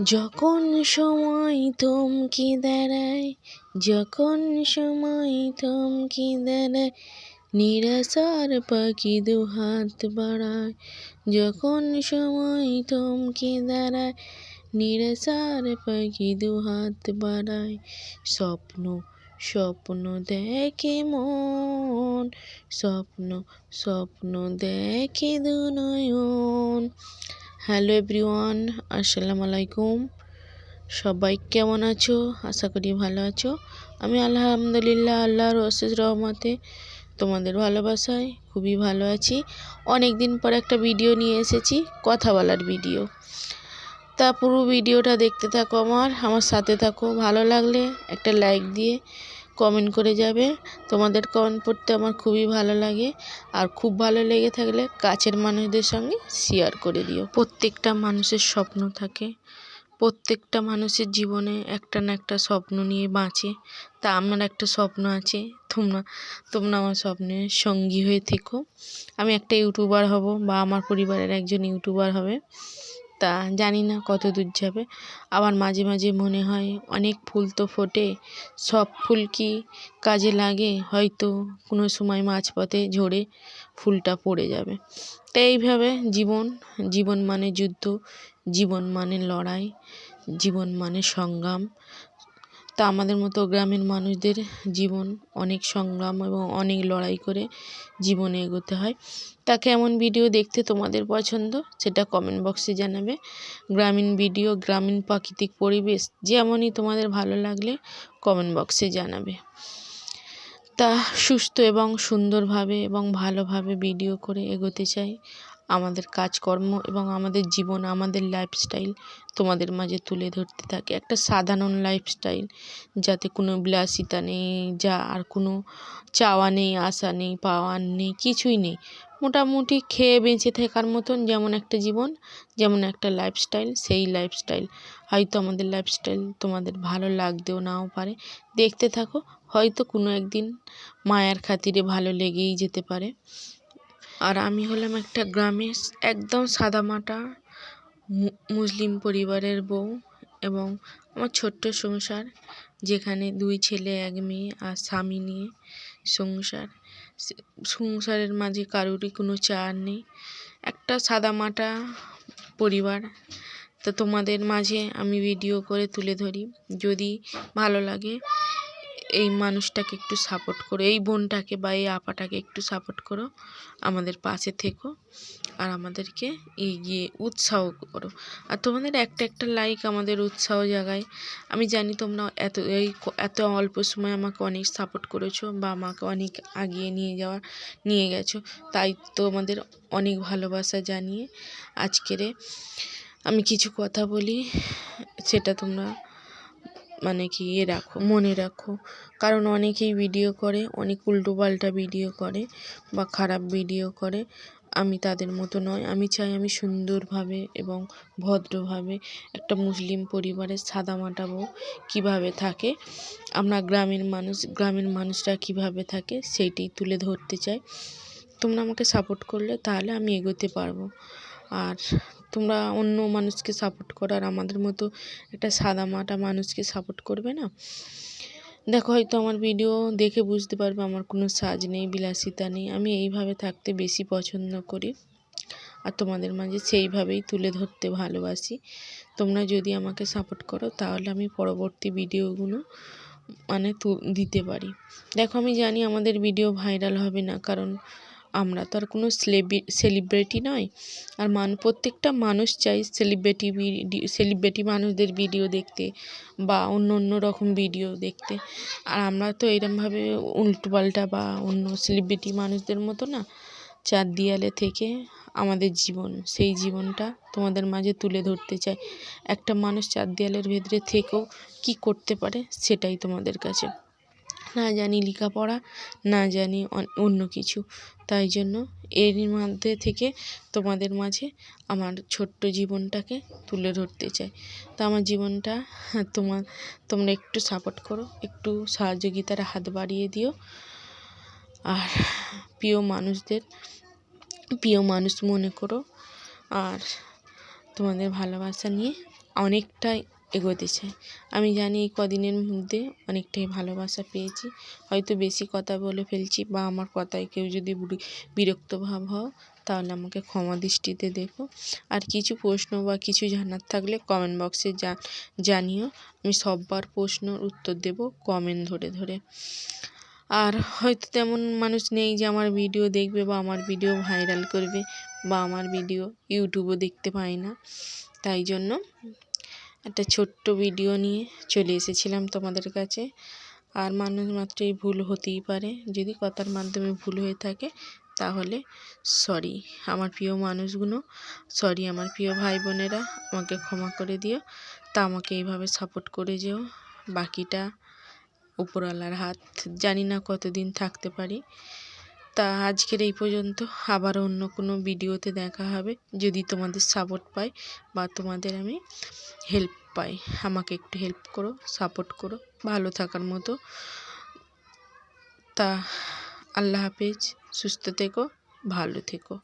যখন সময় থমকে দাঁড়ায়, যখন সময় থমকে দাঁড়ায়, নিরাশার পাখি দু হাত বাড়ায়। যখন সময় থমকে দাঁড়ায়, নিরাশার পাখি দু হাত বাড়ায়। স্বপ্ন স্বপ্ন দেখে মন, স্বপ্ন স্বপ্ন দেখে দু নয়ন। হ্যালো এভরিওয়ান, আসসালামু আলাইকুম। সবাই কেমন আছো? আশা করি ভালো আছো। আমি আলহামদুলিল্লাহ, আল্লাহর অশেষ রহমতে তোমাদের ভালোবাসায় খুবই ভালো আছি। অনেক দিন পর একটা ভিডিও নিয়ে এসেছি, কথা বলার ভিডিও। তা পুরো ভিডিওটা দেখতে থাকো আমার আমার সাথে থাকো, ভালো লাগলে একটা লাইক দিয়ে কমেন্ট করে যাবে। তোমাদের কমেন্ট পড়তে আমার খুবই ভালো লাগে। আর খুব ভালো লেগে থাকলে কাছের মানুষদের সঙ্গে শেয়ার করে দিও। প্রত্যেকটা মানুষের স্বপ্ন থাকে। প্রত্যেকটা মানুষের জীবনে একটা না একটা স্বপ্ন নিয়ে বাঁচে। তা আমার একটা স্বপ্ন আছে, তোমরা তোমরা আমার স্বপ্নের সঙ্গী হয়ে থেকো। আমি একটা ইউটিউবার হব বা আমার পরিবারের একজন ইউটিউবার হবে। তা জানি না কত দূর যাবে। আবার মাঝে মাঝে মনে হয় অনেক ফুল তো ফোটে, সব ফুল কি কাজে লাগে? হয়তো কোনো সময় মাঝপথে ঝরে ফুলটা পড়ে যাবে। তাই এইভাবে জীবন জীবন মানে যুদ্ধ, জীবন মানে লড়াই, জীবন মানে সংগ্রাম তা আমাদের মতো গ্রামের মানুষদের জীবন অনেক সংগ্রাম এবং অনেক লড়াই করে জীবনে এগোতে হয়। তা কেমন ভিডিও দেখতে তোমাদের পছন্দ সেটা কমেন্ট বক্সে জানাবে। গ্রামীণ ভিডিও, গ্রামীণ প্রাকৃতিক পরিবেশ যেমনই তোমাদের ভালো লাগলে কমেন্ট বক্সে জানাবে। তা সুস্থ এবং সুন্দরভাবে এবং ভালোভাবে ভিডিও করে এগোতে চাই। আমাদের কাজকর্ম এবং আমাদের জীবন, আমাদের লাইফস্টাইল তোমাদের মাঝে তুলে ধরতে থাকে। একটা সাধারণ লাইফস্টাইল যাতে কোনো বিলাসিতা নেই, যা আর কোনো চাওয়া নেই, আশা নেই পাওয়ার নেই, কিছুই নেই। মোটামুটি খেয়ে বেঁচে থাকার মতন যেমন একটা জীবন, যেমন একটা লাইফস্টাইল সেই লাইফস্টাইল হয়তো আমাদের লাইফস্টাইল তোমাদের ভালো লাগতেও নাও পারে। দেখতে থাকো, হয়তো কোনো একদিন মায়ার খাতিরে ভালো লেগেই যেতে পারে। আর আমি হলাম একটা গ্রামে একদম সাদামাটা মুসলিম পরিবারের বউ এবং আমার ছোট্ট সংসার, যেখানে দুই ছেলে, এক মেয়ে আর স্বামী নিয়ে সংসার। সংসারের মাঝে কারোরই কোনো চার নেই। একটা সাদামাটা পরিবার। তো তোমাদের মাঝে আমি ভিডিও করে তুলে ধরি। যদি ভালো লাগে এই মানুষটাকে একটু সাপোর্ট করো, এই বোনটাকে বা এই আপাটাকে একটু সাপোর্ট করো, আমাদের পাশে থেকো আর আমাদেরকে এগিয়ে উৎসাহ করো। আর তোমাদের একটা একটা লাইক আমাদের উৎসাহ জাগায়। আমি জানি তোমরা এত, এই এত অল্প সময় আমাকে অনেক সাপোর্ট করেছ বা আমাকে অনেক আগিয়ে নিয়ে যাওয়া, নিয়ে গেছো। তাই তোমাদের অনেক ভালোবাসা জানিয়ে আজকেরে আমি কিছু কথা বলি, সেটা তোমরা মানে কি ইয়ে রাখো, মনে রাখো। কারণ অনেকেই ভিডিও করে, অনেক উল্টোপাল্টা ভিডিও করে বা খারাপ ভিডিও করে। আমি তাদের মতো নয়। আমি চাই আমি সুন্দরভাবে এবং ভদ্রভাবে একটা মুসলিম পরিবারের সাদামাটা বউ কীভাবে থাকে, আমরা গ্রামের মানুষ, গ্রামের মানুষরা কীভাবে থাকে সেইটাই তুলে ধরতে চাই। তোমরা আমাকে সাপোর্ট করলে তাহলে আমি এগোতে পারব। আর তোমরা অন্য মানুষকে সাপোর্ট করো আর আমাদের মতো একটা সাদা মাটা মানুষকে সাপোর্ট করবে না? দেখো, হয়তো আমার ভিডিও দেখে বুঝতে পারবে, আমার কোনো সাজ নেই, বিলাসিতা নেই। আমি এইভাবে থাকতে বেশি পছন্দ করি আর তোমাদের মাঝে সেইভাবেই তুলে ধরতে ভালোবাসি। তোমরা যদি আমাকে সাপোর্ট করো, তাহলে আমি পরবর্তী ভিডিওগুলো মানে দিতে পারি। দেখো, আমি জানি আমাদের ভিডিও ভাইরাল হবে না, কারণ আমরা তো আর কোনো সেলিব্রিটি নয়। আর মান, প্রত্যেকটা মানুষ চাই সেলিব্রিটি সেলিব্রিটি মানুষদের ভিডিও দেখতে বা অন্য অন্য রকম ভিডিও দেখতে। আর আমরা তো এরমভাবে উল্টোপাল্টা বা অন্য সেলিব্রিটি মানুষদের মতো না, চার দেয়ালে থেকে আমাদের জীবন, সেই জীবনটা তোমাদের মাঝে তুলে ধরতে চাই। একটা মানুষ চার দেয়ালের ভেতরে থেকেও কী করতে পারে সেটাই তোমাদের কাছে। না জানি লেখাপড়া, না জানি অন্য কিছু। তাই জন্য এরই মধ্যে থেকে তোমাদের মাঝে আমার ছোট্ট জীবনটাকে তুলে ধরতে চাই। তো আমার জীবনটা তোমার তোমরা একটু সাপোর্ট করো, একটু সহযোগিতার হাত বাড়িয়ে দিও। আর প্রিয় মানুষদের, প্রিয় মানুষ মনে করো। আর তোমাদের ভালোবাসা নিয়ে অনেকটাই এগোতে চাই আমি জানি এই কদিনের মধ্যে অনেকটাই ভালোবাসা পেয়েছি। হয়তো বেশি কথা বলে ফেলছি বা আমার কথায় কেউ যদি বিরক্ত ভাব হও, তাহলে আমাকে ক্ষমা দৃষ্টিতে দেখো। আর কিছু প্রশ্ন বা কিছু জানার থাকলে কমেন্ট বক্সে যা, জানিও। আমি সববার প্রশ্নর উত্তর দেব কমেন্ট ধরে ধরে। আর হয়তো তেমন মানুষ নেই যে আমার ভিডিও দেখবে বা আমার ভিডিও ভাইরাল করবে বা আমার ভিডিও ইউটিউবও দেখতে পায় না। তাই জন্য একটা ছোট্ট ভিডিও নিয়ে চলে এসেছিলাম তোমাদের কাছে। আর মানুষ মাত্রই ভুল হতেই পারে। যদি কথার মাধ্যমে ভুল হয়ে থাকে, তাহলে সরি আমার প্রিয় মানুষগুলো সরি আমার প্রিয় ভাই বোনেরা আমাকে ক্ষমা করে দিও। তা আমাকে এইভাবে সাপোর্ট করে যেও। বাকিটা উপরওয়ালার হাত। জানি না কতদিন থাকতে পারি। তা আজকের এই পর্যন্ত। আবার অন্য কোনো ভিডিওতে দেখা হবে। যদি তোমাদের সাপোর্ট পাই বা তোমাদের আমি হেল্প পাই আমাকে একটু হেল্প করো সাপোর্ট করো, ভালো থাকার মতো। তা, আল্লাহ হাফেজ, সুস্থ থেকো, ভালো থেকো।